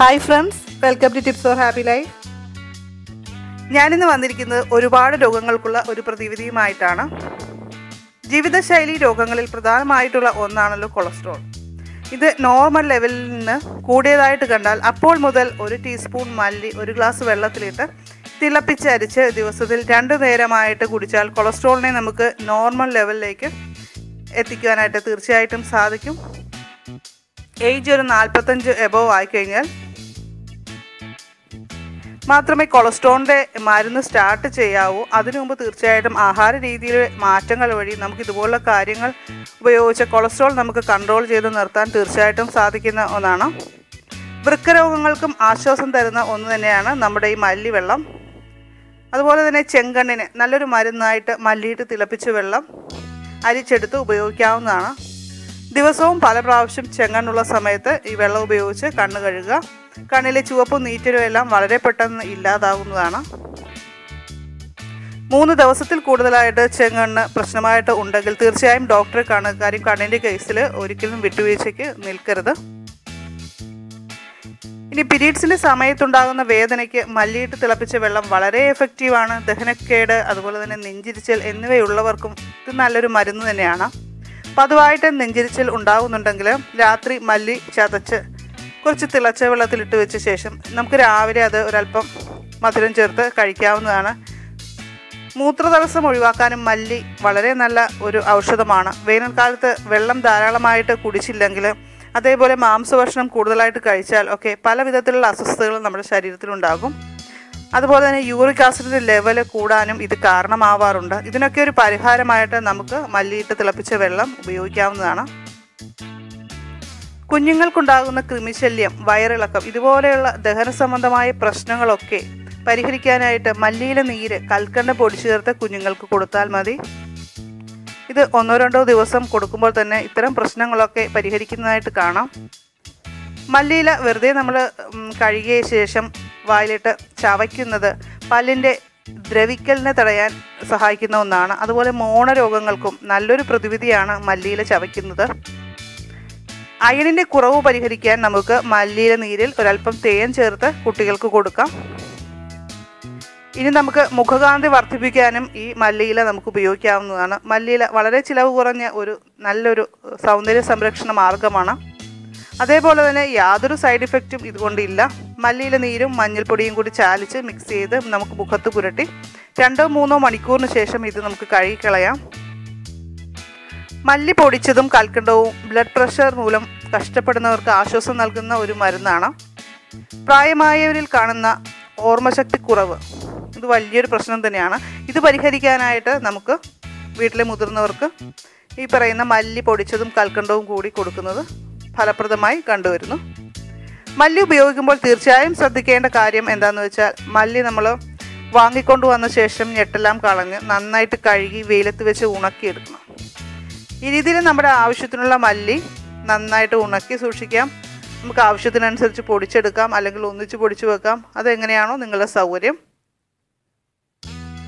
Hi friends welcome to tips for happy life ഞാനിന്ന് വന്നിരിക്കുന്നത് ഒരുപാട് രോഗങ്ങൾക്കുള്ള ഒരു പ്രതിവിധിയുമായിട്ടാണ്. ജീവിതശൈലി രോഗങ്ങളിൽ പ്രധാനമായിട്ടുള്ള ഒന്നാണല്ലോ കൊളസ്ട്രോൾ. ഇത് നോർമൽ ലെവലിൽ നിന്ന് കൂടിയതായിട്ട് കണ്ടാൽ അപ്പോൾ മുതൽ ഒരു ടീസ്പൂൺ മല്ലി ഒരു ഗ്ലാസ് വെള്ളത്തിലിട്ട് തിളപ്പിച്ചരിച്ച് ദിവസത്തിൽ രണ്ട് നേരമായിട്ട് കുടിച്ചാൽ കൊളസ്ട്രോളിനെ നമുക്ക് നോർമൽ ലെവലിലേക്ക് എത്തിക്കുവാനായിട്ട് തീർച്ചയായിട്ടും സാധിക്കും. ഏജ് ഒരു നാൽപ്പത്തഞ്ച് എബോവ് ആയിക്കഴിഞ്ഞാൽ മാത്രമേ കൊളസ്ട്രോളിന്റെ മരുന്ന് സ്റ്റാർട്ട് ചെയ്യാവൂ. അതിനു മുമ്പ് തീർച്ചയായിട്ടും ആഹാര രീതിയിലെ മാറ്റങ്ങൾ വഴി നമുക്ക് ഇതുപോലുള്ള കാര്യങ്ങൾ ഉപയോഗിച്ച് കൊളസ്ട്രോൾ നമുക്ക് കൺട്രോൾ ചെയ്ത് നിർത്താൻ തീർച്ചയായിട്ടും സാധിക്കുന്ന ഒന്നാണ്. വൃക്കരോഗങ്ങൾക്കും ആശ്വാസം തരുന്ന ഒന്ന് തന്നെയാണ് നമ്മുടെ ഈ മല്ലിവെള്ളം. അതുപോലെ തന്നെ ചെങ്കണ്ണിന് നല്ലൊരു മരുന്നായിട്ട് മല്ലിയിട്ട് തിളപ്പിച്ച വെള്ളം അരിച്ചെടുത്ത് ഉപയോഗിക്കാവുന്നതാണ്. ദിവസവും പല പ്രാവശ്യം ചെങ്കണ്ണുള്ള സമയത്ത് ഈ വെള്ളം ഉപയോഗിച്ച് കണ്ണ് കഴുകുക. കണ്ണിലെ ചുവപ്പും നീറ്റലും എല്ലാം വളരെ പെട്ടെന്ന് ഇല്ലാതാവുന്നതാണ്. മൂന്ന് ദിവസത്തിൽ കൂടുതലായിട്ട് ചെങ്ങണ്ണ് പ്രശ്നമായിട്ട് ഉണ്ടെങ്കിൽ തീർച്ചയായും ഡോക്ടറെ കാണുക. കാര്യം കണ്ണിന്റെ കേസിൽ ഒരിക്കലും വിട്ടുവീഴ്ചയ്ക്ക് നിൽക്കരുത്. ഇനി പീരീഡ്സിന്റെ സമയത്തുണ്ടാകുന്ന വേദനയ്ക്ക് മല്ലിയിട്ട് തിളപ്പിച്ച വെള്ളം വളരെ എഫക്റ്റീവാണ് ദഹനക്കേട് അതുപോലെ തന്നെ നെഞ്ചിരിച്ചൽ എന്നിവയുള്ളവർക്കും ഇത് നല്ലൊരു മരുന്ന് തന്നെയാണ്. പതിവായിട്ട് നെഞ്ചിരിച്ചൽ ഉണ്ടാകുന്നുണ്ടെങ്കിൽ രാത്രി മല്ലി ചതച്ച് കുറച്ച് തിളച്ച വെള്ളത്തിലിട്ട് വെച്ച ശേഷം നമുക്ക് രാവിലെ അത് ഒരല്പം മധുരം ചേർത്ത് കഴിക്കാവുന്നതാണ്. മൂത്രതടസ്സം ഒഴിവാക്കാനും മല്ലി വളരെ നല്ല ഒരു ഔഷധമാണ്. വേനൽക്കാലത്ത് വെള്ളം ധാരാളമായിട്ട് കുടിച്ചില്ലെങ്കിൽ അതേപോലെ മാംസഭക്ഷണം കൂടുതലായിട്ട് കഴിച്ചാൽ ഒക്കെ പല വിധത്തിലുള്ള അസ്വസ്ഥതകൾ നമ്മുടെ ശരീരത്തിലുണ്ടാകും അതുപോലെ തന്നെ യൂറിക് ആസിഡിന്റെ ലെവൽ കൂടാനും ഇത് കാരണമാവാറുണ്ട്. ഇതിനൊക്കെ ഒരു പരിഹാരമായിട്ട് നമുക്ക് മല്ലിയിട്ട് തിളപ്പിച്ച വെള്ളം ഉപയോഗിക്കാവുന്നതാണ്. കുഞ്ഞുങ്ങൾക്കുണ്ടാകുന്ന കൃമിശല്യം വയറിളക്കം ഇതുപോലെയുള്ള ദഹന സംബന്ധമായ പ്രശ്നങ്ങളൊക്കെ പരിഹരിക്കാനായിട്ട് മല്ലിയിലെ നീര് കൽക്കണ്ട പൊടിച്ചു ചേർത്ത് കുഞ്ഞുങ്ങൾക്ക് കൊടുത്താൽ മതി. ഇത് ഒന്നോ രണ്ടോ ദിവസം കൊടുക്കുമ്പോൾ തന്നെ ഇത്തരം പ്രശ്നങ്ങളൊക്കെ പരിഹരിക്കുന്നതായിട്ട് കാണാം. മല്ലിയില വെറുതെ നമ്മൾ കഴുകിയ ശേഷം വായിലിട്ട് ചവയ്ക്കുന്നത് പല്ലിന്റെ ദ്രവിക്കലിനെ തടയാൻ സഹായിക്കുന്ന ഒന്നാണ്. അതുപോലെ മോണരോഗങ്ങൾക്കും നല്ലൊരു പ്രതിവിധിയാണ് മല്ലിയില ചവയ്ക്കുന്നത്. അയണിന്റെ കുറവ് പരിഹരിക്കാൻ നമുക്ക് മല്ലിയില നീരിൽ ഒരല്പം തേൻ ചേർത്ത് കുട്ടികൾക്ക് കൊടുക്കാം. ഇനി നമുക്ക് മുഖകാന്തി വർദ്ധിപ്പിക്കാനും ഈ മല്ലിയില നമുക്ക് ഉപയോഗിക്കാവുന്നതാണ്. മല്ലിയില വളരെ ചിലവ് കുറഞ്ഞ ഒരു നല്ലൊരു സൗന്ദര്യ സംരക്ഷണ മാർഗമാണ്. അതേപോലെ തന്നെ യാതൊരു സൈഡ് ഇഫക്റ്റും ഇതുകൊണ്ടില്ല. മല്ലിയില നീരും മഞ്ഞൾപ്പൊടിയും കൂടി ചാലിച്ച് മിക്സ് ചെയ്ത് നമുക്ക് മുഖത്ത് പുരട്ടി രണ്ടോ മൂന്നോ മണിക്കൂറിന് ശേഷം ഇത് നമുക്ക് കഴുകിക്കളയാം. മല്ലി പൊടിച്ചതും കൽക്കണ്ടവും ബ്ലഡ് പ്രഷർ മൂലം കഷ്ടപ്പെടുന്നവർക്ക് ആശ്വാസം നൽകുന്ന ഒരു മരുന്നാണ്. പ്രായമായവരിൽ കാണുന്ന ഓർമ്മശക്തി കുറവ്. ഇത് വലിയൊരു പ്രശ്നം തന്നെയാണ്. ഇത് പരിഹരിക്കാനായിട്ട് നമുക്ക് വീട്ടിലെ മുതിർന്നവർക്ക് ഈ പറയുന്ന മല്ലി പൊടിച്ചതും കൽക്കണ്ടവും കൂടി കൊടുക്കുന്നത് ഫലപ്രദമായി കണ്ടുവരുന്നു. മല്ലി ഉപയോഗിക്കുമ്പോൾ തീർച്ചയായും ശ്രദ്ധിക്കേണ്ട കാര്യം എന്താണെന്ന് വെച്ചാൽ മല്ലി നമ്മൾ വാങ്ങിക്കൊണ്ടു വന്ന ശേഷം ഞെട്ടെല്ലാം കളഞ്ഞ് നന്നായിട്ട് കഴുകി വെയിലത്ത് വെച്ച് ഉണക്കിയെടുക്കണം. ഈ രീതിയിൽ നമ്മുടെ ആവശ്യത്തിനുള്ള മല്ലി നന്നായിട്ട് ഉണക്കി സൂക്ഷിക്കാം. നമുക്ക് ആവശ്യത്തിനനുസരിച്ച് പൊടിച്ചെടുക്കാം അല്ലെങ്കിൽ ഒന്നിച്ച് പൊടിച്ചു വെക്കാം. അതെങ്ങനെയാണോ നിങ്ങളുടെ സൗകര്യം.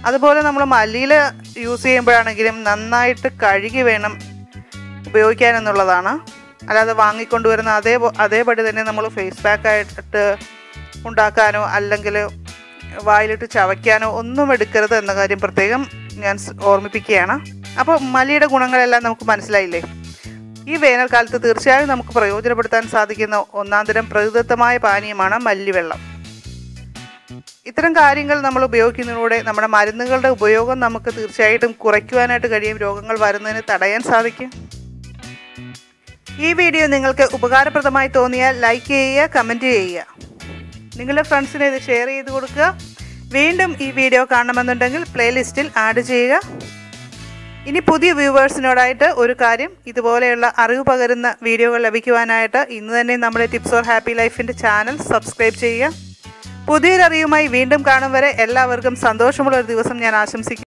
അതുപോലെ നമ്മൾ മല്ലിയിൽ യൂസ് ചെയ്യുമ്പോഴാണെങ്കിലും നന്നായിട്ട് കഴുകി വേണം ഉപയോഗിക്കാൻ എന്നുള്ളതാണ്. അല്ലാതെ വാങ്ങിക്കൊണ്ടുവരുന്ന അതേ അതേപടി തന്നെ നമ്മൾ ഫേസ് പാക്കായിട്ട് ഉണ്ടാക്കാനോ അല്ലെങ്കിൽ വായിലിട്ട് ചവയ്ക്കാനോ ഒന്നും എടുക്കരുത് എന്ന കാര്യം പ്രത്യേകം ഞാൻ ഓർമ്മിപ്പിക്കുകയാണ്. അപ്പോൾ മല്ലിയുടെ ഗുണങ്ങളെല്ലാം നമുക്ക് മനസ്സിലായില്ലേ? ഈ വേനൽക്കാലത്ത് തീർച്ചയായും നമുക്ക് പ്രയോജനപ്പെടുത്താൻ സാധിക്കുന്ന ഒന്നാം തരം പ്രകൃതിദത്തമായ പാനീയമാണ് മല്ലിവെള്ളം. ഇത്തരം കാര്യങ്ങൾ നമ്മൾ ഉപയോഗിക്കുന്നതിലൂടെ നമ്മുടെ മരുന്നുകളുടെ ഉപയോഗം നമുക്ക് തീർച്ചയായിട്ടും കുറയ്ക്കുവാനായിട്ട് കഴിയും രോഗങ്ങൾ വരുന്നതിന് തടയാൻ സാധിക്കും. ഈ വീഡിയോ നിങ്ങൾക്ക് ഉപകാരപ്രദമായി തോന്നിയാൽ ലൈക്ക് ചെയ്യുക കമന്റ് ചെയ്യുക. നിങ്ങളുടെ ഫ്രണ്ട്സിനെ ഇത് ഷെയർ ചെയ്ത് കൊടുക്കുക. വീണ്ടും ഈ വീഡിയോ കാണണമെന്നുണ്ടെങ്കിൽ പ്ലേലിസ്റ്റിൽ ആഡ് ചെയ്യുക. ഇനി പുതിയ വ്യൂവേഴ്സിനോടായിട്ട് ഒരു കാര്യം ഇതുപോലെയുള്ള അറിവ് പകരുന്ന വീഡിയോകൾ ലഭിക്കുവാനായിട്ട് ഇന്ന് തന്നെ നമ്മുടെ ടിപ്സ് ഓർ ഹാപ്പി ലൈഫിന്റെ ചാനൽ സബ്സ്ക്രൈബ് ചെയ്യുക. പുതിയൊരറിവുമായി വീണ്ടും കാണും വരെ എല്ലാവർക്കും സന്തോഷമുള്ള ഒരു ദിവസം ഞാൻ ആശംസിക്കുന്നു.